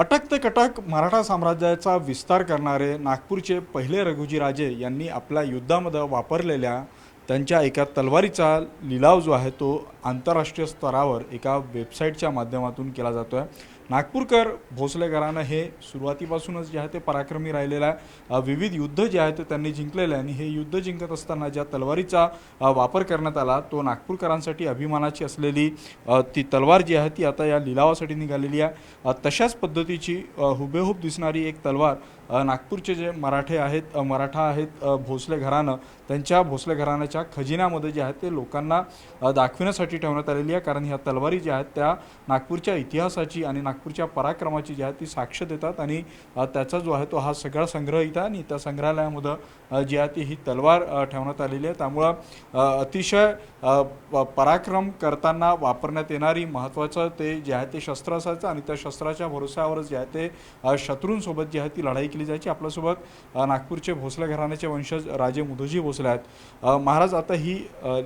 अटक ते कटक मराठा साम्राज्याचा विस्तार करणारे नागपूरचे पहिले रघुजीराजे यांनी आपल्या युद्धामध्ये वापरलेल्या त्यांच्या एका तलवारीचा लिलाव जो आहे तो आंतरराष्ट्रीय स्तरावर एका वेबसाईटच्या माध्यमातून केला जातो आहे नागपूरकर भोसले घराणं हे सुरुवातीपासूनच जे आहे ते पराक्रमी राहिलेलं आहे. विविध युद्ध जे आहे ते त्यांनी जिंकलेले आहे आणि हे युद्ध जिंकत असताना ज्या तलवारीचा वापर करण्यात आला तो नागपूरकरांसाठी अभिमानाची असलेली ती तलवार जी आहे ती आता या लिलावासाठी निघालेली आहे. तशाच पद्धतीची हुबेहूब दिसणारी एक तलवार नागपूरचे जे मराठे आहेत मराठा आहेत भोसले घराणं त्यांच्या भोसले घराण्याच्या खजिन्यामध्ये जे आहे ते लोकांना दाखविण्यासाठी दाखविण्यासाठी ठेवण्यात आलेली आहे. कारण ह्या तलवारी ज्या आहेत त्या नागपूरच्या इतिहासाची आणि नागपूरच्या पराक्रमाची जी आहे ती साक्ष देतात. आणि त्याचा जो आहे तो हा सगळा संग्रह इथं आणि त्या संग्रहालयामध्ये जी आहे ती ही तलवार ठेवण्यात आलेली आहे. त्यामुळं अतिशय पराक्रम करताना वापरण्यात येणारी महत्त्वाचं ते जे आहे ते शस्त्र असायचं. आणि त्या शस्त्राच्या भरोश्यावरच जे आहे ते शत्रूंसोबत जी आहे ती लढाई केली जायची. आपल्यासोबत नागपूरचे भोसले घराण्याचे वंशज राजे मुधोजी भोसले आहेत. महाराज आता ही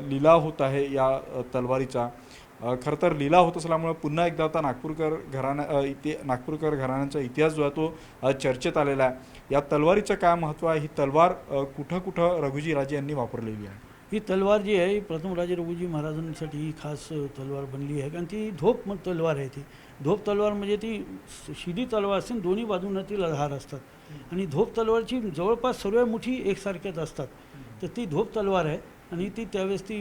लिला होत आहे या तलवार तलवारीचा अ, खरं तर लिलाव होत असल्यामुळे पुन्हा एकदा आता नागपूरकर घराणा अ, इति नागपूरकर घराण्यांचा इतिहास जो आहे तो चर्चेत आलेला आहे. या तलवारीचं काय महत्त्व आहे? ही तलवार कुठं कुठं रघुजी राजे यांनी वापरलेली आहे? ही तलवार जी आहे ही प्रथम राजे रघुजी महाराजांसाठी ही खास तलवार बनली आहे. कारण ती धोप तलवार आहे ती. धोप तलवार म्हणजे ती शिदी तलवार असते दोन्ही बाजूंना ती हार असतात. आणि धोप तलवारची जवळपास सर्व मुठी एकसारख्याच असतात. तर ती धोप तलवार आहे. आणि ती त्यावेळेस ती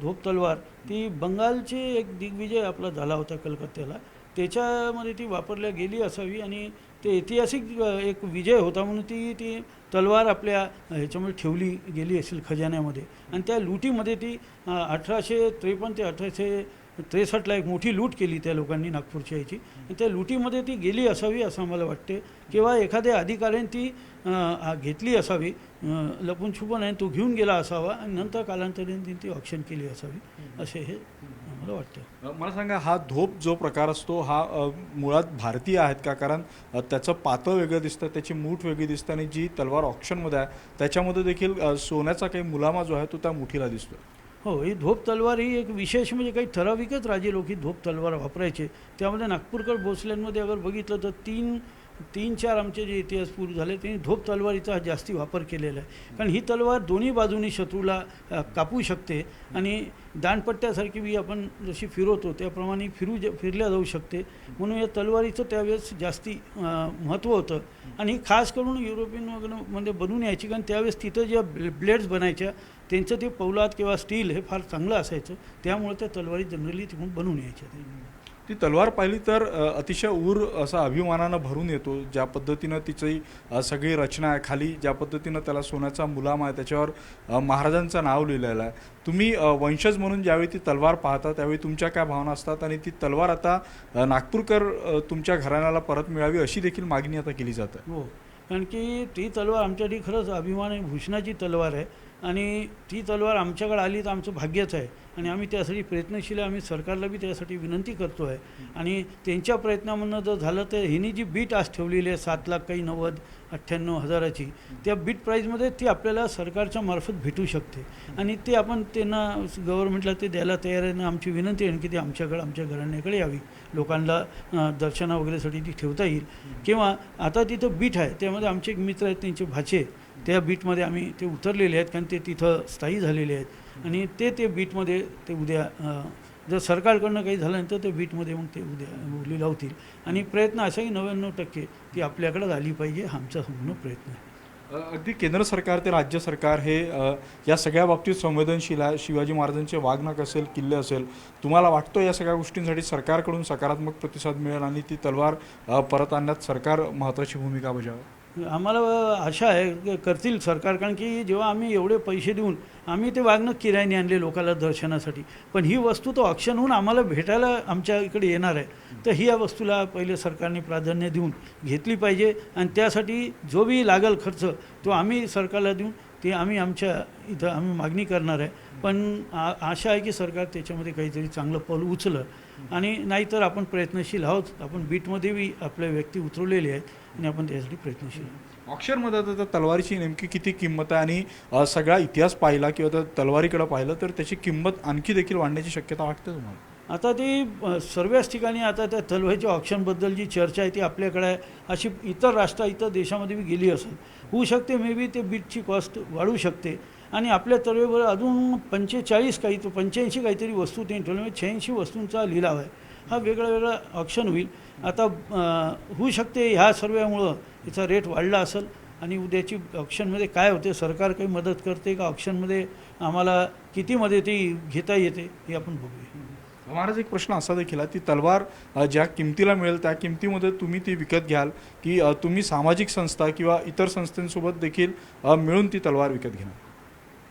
धोप तलवार ती बंगालचे एक दिग्विजय आपला झाला होता कलकत्त्याला. त्याच्यामध्ये ती वापरल्या गेली असावी आणि ते ऐतिहासिक एक विजय होता म्हणून ती ती तलवार आपल्या ह्याच्यामध्ये ठेवली गेली असेल खजान्यामध्ये. आणि त्या लुटीमध्ये ती अठराशे त्रेपन्न ते अठराशे त्रेसष्टला एक मोठी लूट केली त्या लोकांनी नागपूरच्या याची. आणि त्या लुटीमध्ये ती गेली असावी असं मला वाटते. किंवा एखाद्या अधिकाऱ्याने ती घेतली असावी लपून छुपून आणि तो घेऊन गेला असावा आणि नंतर कालांतराने ती ऑप्शन केली असावी असे हे मला वाटतं. मला सांगा हा धोप जो प्रकार असतो हा मुळात भारतीय आहेत का? कारण त्याचं पातळ वेगळं दिसतं त्याची मूठ वेगळी दिसतं आणि जी तलवार ऑप्शनमध्ये आहे त्याच्यामध्ये देखील सोन्याचा काही मुलामा जो आहे तो त्या मुठीला दिसतो हो ही धोप तलवार ही एक विशेष म्हणजे काही ठराविकच राजे लोक ही धोप तलवार वापरायचे. त्यामध्ये नागपूरकर भोसल्यांमध्ये अगर बघितलं तर तीन तीन चार आमचे जे इतिहास पूर्व झाले त्यांनी धोप तलवारीचा जास्ती वापर केलेला आहे. कारण ही तलवार दोन्ही बाजूनी शत्रूला कापू शकते आणि दांडपट्ट्यासारखी बी आपण जशी फिरवतो त्याप्रमाणे फिरू ज फिरल्या जाऊ शकते. म्हणून या तलवारीचं त्यावेळेस जास्ती महत्त्व होतं. आणि खास करून युरोपियन वगैरे म्हणजे बनवून यायची कारण त्यावेळेस तिथं ज्या ब्लेड्स बनायच्या त्यांचं ते पौलाद किंवा स्टील हे फार चांगलं असायचं. त्यामुळे त्या तलवारी जनरली तिकडून बनवून यायच्या. ती तलवार पाहिली तर अतिशय ऊर असा अभिमानानं भरून येतो. ज्या पद्धतीनं तिची सगळी रचना आहे खाली ज्या पद्धतीनं त्याला सोन्याचा मुलाम आहे त्याच्यावर महाराजांचं नाव लिहिलेलं आहे. तुम्ही वंशज म्हणून ज्यावेळी ती तलवार पाहता त्यावेळी तुमच्या काय भावना असतात? आणि ती तलवार आता नागपूरकर तुमच्या घराण्याला परत मिळावी अशी देखील मागणी आता केली जात आहे. हो. कारण की ती तलवार आमच्यासाठी खरंच अभिमान आहे भूषणाची तलवार आहे. आणि ती तलवार आमच्याकडे आली तर आमचं भाग्यच आहे. आणि आम्ही त्यासाठी प्रयत्नशील आहे. आम्ही सरकारला बी त्यासाठी विनंती करतो आहे आणि त्यांच्या प्रयत्नामधनं जर झालं तर हिनी जी बीट आज ठेवलेली आहे सात लाख काही नव्वद अठ्ठ्याण्णव हजाराची त्या बीट प्राईजमध्ये ती आपल्याला सरकारच्या मार्फत भेटू शकते. आणि ते आपण त्यांना गव्हर्नमेंटला ते द्यायला तयार आहे. ना आमची विनंती आहे की ती आमच्याकडे आमच्या घराण्याकडे यावी. लोकांना दर्शना वगैरेसाठी ती ठेवता येईल. किंवा आता तिथं बीट आहे. त्यामध्ये आमचे एक मित्र आहेत त्यांचे भाचे. त्या बीटमध्ये आम्ही ते उतरलेले आहेत कारण ते तिथं स्थायी झालेले आहेत. आणि ते ते बीटमध्ये ते उद्या जर सरकारकडनं काही झालं नाही तर ते बीटमध्ये मग ते उद्या उली लावतील. आणि प्रयत्न असाही नव्याण्णव टक्के ती आपल्याकडं आली पाहिजे आमचा संपूर्ण प्रयत्न आहे. अगदी केंद्र सरकार ते राज्य सरकार हे या सगळ्या बाबतीत संवेदनशील आहे. शिवाजी महाराजांचे वाघनक असेल किल्ले असेल तुम्हाला वाटतं या सगळ्या गोष्टींसाठी सरकारकडून सकारात्मक प्रतिसाद मिळेल आणि ती तलवार परत आणण्यात सरकार महत्त्वाची भूमिका बजावेल? आम्हाला आशा आहे करतील सरकार कारण की जेव्हा आम्ही एवढे पैसे देऊन आम्ही ते वागणं किरायने आणले लोकांना दर्शनासाठी. पण ही वस्तू तो ऑप्शन होऊन आम्हाला भेटायला आमच्या इकडे येणार आहे. तर ही या वस्तूला पहिले सरकारने प्राधान्य देऊन घेतली पाहिजे. आणि त्यासाठी जो बी लागेल खर्च तो आम्ही सरकारला देऊन ते आम्ही आमच्या इथं आम्ही मागणी करणार आहे. पण आशा आहे की सरकार त्याच्यामध्ये काहीतरी चांगलं पाऊल उचलं. आणि नाहीतर आपण प्रयत्नशील आहोत. आपण बीटमध्ये बी आपल्या व्यक्ती उतरवलेले आहेत आणि आपण त्यासाठी प्रयत्नशील आहोत. आता त्या तलवारीची नेमकी किती किंमत आहे? आणि सगळा इतिहास पाहिला किंवा त्या तलवारीकडे पाहिलं तर त्याची किंमत आणखी देखील वाढण्याची शक्यता वाटते तुम्हाला? आता ती सर्वच ठिकाणी आता त्या तलवारीच्या ऑप्शनबद्दल जी चर्चा आहे ती आपल्याकडे आहे. अशी इतर राष्ट्र इतर देशामध्ये बी गेली असेल. होऊ शकते मे बी ते बीटची कॉस्ट वाढू शकते. आणि आपल्या तलवारीवर अजून पंचेचाळीस काही तो पंच्याऐंशी काहीतरी वस्तू त्यांनी ठेवल्या म्हणजे शहाऐंशी वस्तूंचा लिलाव आहे. हा वेगळा वेगळा ऑप्शन होईल. आता होऊ शकते ह्या सर्व्यामुळं याचा रेट वाढला असेल आणि उद्याची ऑप्शनमध्ये काय होते सरकार काही मदत करते का? ऑप्शनमध्ये आम्हाला कितीमध्ये ती घेता येते हे आपण बघूया. महाराज एक प्रश्न असा देखील आहे ती तलवार ज्या किमतीला मिळेल त्या किमतीमध्ये तुम्ही ती विकत घ्याल की तुम्ही सामाजिक संस्था किंवा इतर संस्थांसोबत देखील मिळून ती तलवार विकत घेणार?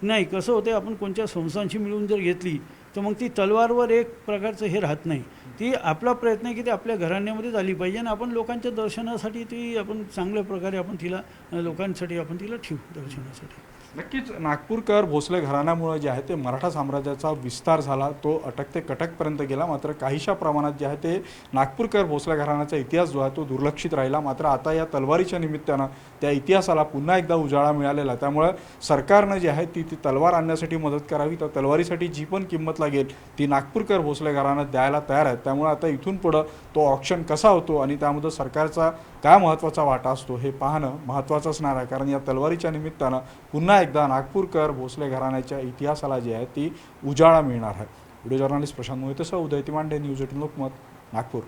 नाही कसं होते आपण कोणत्या संस्थांशी मिळून जर घेतली तर मग ती तलवारवर एक प्रकारचं हे राहत नाही. ती आपला प्रयत्न आहे की ती आपल्या घराण्यामध्येच आली पाहिजे आणि आपण लोकांच्या दर्शनासाठी ती आपण चांगल्या प्रकारे आपण तिला लोकांसाठी आपण तिला ठेवू दर्शनासाठी. नक्कीच नागपूरकर भोसले घराण्यामुळे जे आहे ते मराठा साम्राज्याचा विस्तार झाला. तो अटक ते कटकपर्यंत गेला. मात्र काहीशा प्रमाणात जे आहे ते नागपूरकर भोसले घराण्याचा इतिहास जो आहे तो दुर्लक्षित राहिला. मात्र आता या तलवारीच्या निमित्तानं त्या इतिहासाला पुन्हा एकदा उजाळा मिळालेला. त्यामुळं सरकारनं जी आहे ती ती तलवार आणण्यासाठी मदत करावी. तर तलवारीसाठी जी पण किंमत लागेल ती नागपूरकर भोसले घराणं द्यायला तयार आहेत. त्यामुळे आता इथून पुढं तो ऑप्शन कसा होतो आणि त्यामध्ये सरकारचा काय महत्त्वाचा वाटा असतो हे पाहणं महत्त्वाचं असणार आहे. कारण या तलवारीच्या निमित्तानं पुन्हा एकदा नागपूरकर भोसले घराण्याच्या इतिहासाला जी आहे ती उजाळा मिळणार आहे. व्हिडिओ जर्नलिस्ट प्रशांत मोहितेसह उदय तिमांडे न्यूज एटीन लोकमत नागपूर.